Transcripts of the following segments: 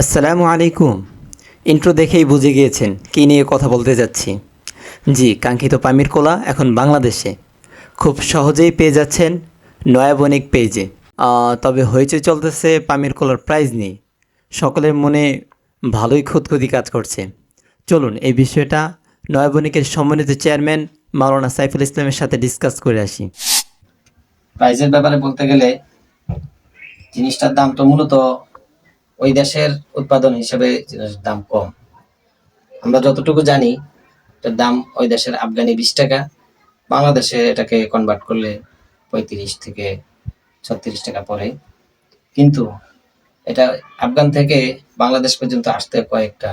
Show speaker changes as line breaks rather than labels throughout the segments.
আসসালামু আলাইকুম। ইন্ট্রো দেখেই বুঝে গিয়েছেন কী নিয়ে কথা বলতে যাচ্ছি। জি, কাঙ্ক্ষিত পামির কোলা এখন বাংলাদেশে। খুব সহজেই পেয়ে যাচ্ছেন নয়াবণিক পেজে। তবে হইচই চলতেছে পামির কোলার প্রাইজ নেই সকলের মনে ভালোই খুদখুদি কাজ করছে। চলুন এই বিষয়টা নয়াবণিকের সম্মানিত চেয়ারম্যান মাওলানা সাইফুল ইসলামের সাথে ডিসকাস করে আসি।
প্রাইজের ব্যাপারে বলতে গেলে জিনিসটার দাম তো মূলত ওই দেশের উৎপাদন হিসেবে জিনিসের দাম কম। আমরা যতটুকু জানি, এটার দাম ওই দেশের আফগানি বিশ টাকা, বাংলাদেশে এটাকে কনভার্ট করলে পঁয়ত্রিশ থেকে ছত্রিশ টাকা পড়ে। কিন্তু এটা আফগান থেকে বাংলাদেশ পর্যন্ত আসতে কয়েকটা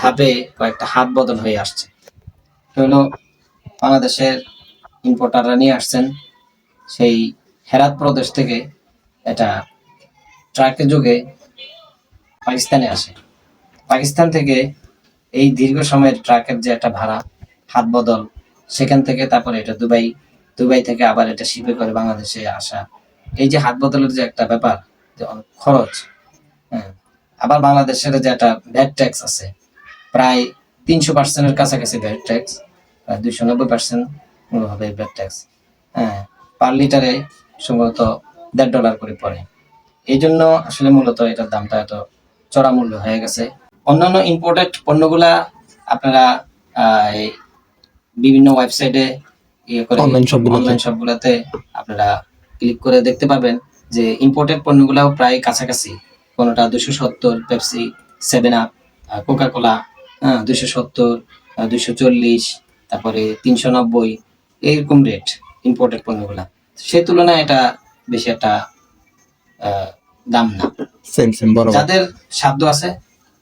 ধাপে কয়েকটা হাত বদল হয়ে আসছে। হলো বাংলাদেশের ইম্পোর্টাররা নিয়ে আসছেন, সেই হেরাত প্রদেশ থেকে এটা ট্রাকের যুগে পাকিস্তানে আসে। পাকিস্তান থেকে এই দীর্ঘ সময়ের ট্রাকের যে একটা ভাড়া, হাত বদল, সেখান থেকে তারপরে এটা দুবাই দুবাই থেকে আবার এটা শিপে করে বাংলাদেশে আসা। এই যে হাত বদলের যে একটা ব্যাপার খরচ হ্যাঁ আবার বাংলাদেশের যে একটা ভ্যাট ট্যাক্স আছে, প্রায় তিনশো পার্সেন্টের কাছাকাছি ভ্যাট ট্যাক্স দুইশো নব্বই পার্সেন্ট হবে ভ্যাট ট্যাক্স হ্যাঁ পার লিটারে সম্ভবত দেড় ডলার করে পড়ে। এই জন্য আসলে মূলত এটার দামটা এত চড়া মূল্য হয়ে গেছে। অন্যান্য ইম্পোর্টেড পণ্যগুলা আপনারা বিভিন্ন ওয়েবসাইটে। অনলাইন আপনারা ক্লিক করে দেখতে পাবেন যে ইম্পোর্টেড পণ্যগুলাও প্রায় কাছাকাছি। কোনোটা দুশো সত্তর Pepsi seven up Coca Cola হ্যাঁ দুশো সত্তর দুশো চল্লিশ তারপরে তিনশো নব্বই এরকম রেট ইম্পোর্টেড পণ্যগুলা। সেই তুলনায় এটা বেশি একটা আহ, দাম না।
সেম সেম বরাবর।
যাদের সাধ্য আছে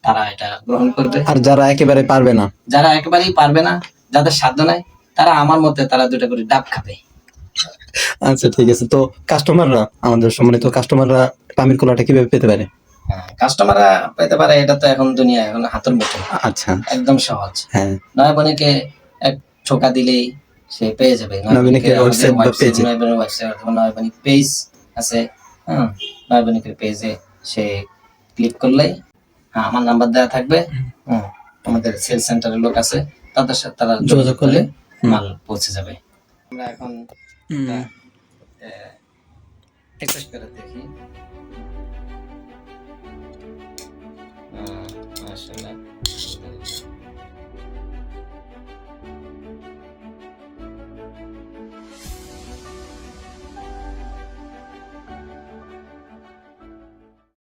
তারা এটা গ্রহণ করবে।
আর যারা একেবারে পারবে না।
যারা একেবারেই পারবে না যাদের সাধ্য নাই তারা আমার মতে তারা দুটা করে ডাব খাবে।
আচ্ছা ঠিক আছে। তো কাস্টমাররা আমাদের সম্মানিত কাস্টমাররা পামির কোলাটা কীভাবে পেতে পারে?
কাস্টমাররা পেতে পারে এটা তো এখন দুনিয়া এখন হাতের মুঠো।
আচ্ছা।
একদম সহজ।
হ্যাঁ।
নয়বনীকে এক ছোকা দিলেই সে পেয়ে যাবে।
নয়বণিকের website বা page এ।
নয়বনীর ওয়েবসাইট অথবা নয়বনী পেজ আছে। হ্যাঁ নয়বনীকের পেজে সে ক্লিক করলেই হ্যাঁ আমার নাম্বার দেওয়া থাকবে। হুম আমাদের সেল সেন্টারের লোক আছে তাদের সাথে তারা যোগাযোগ করলে? মাল পৌঁছে যাবে। আমরা এখন রিকোয়েস্ট করে দেখি। মাশাআল্লাহ।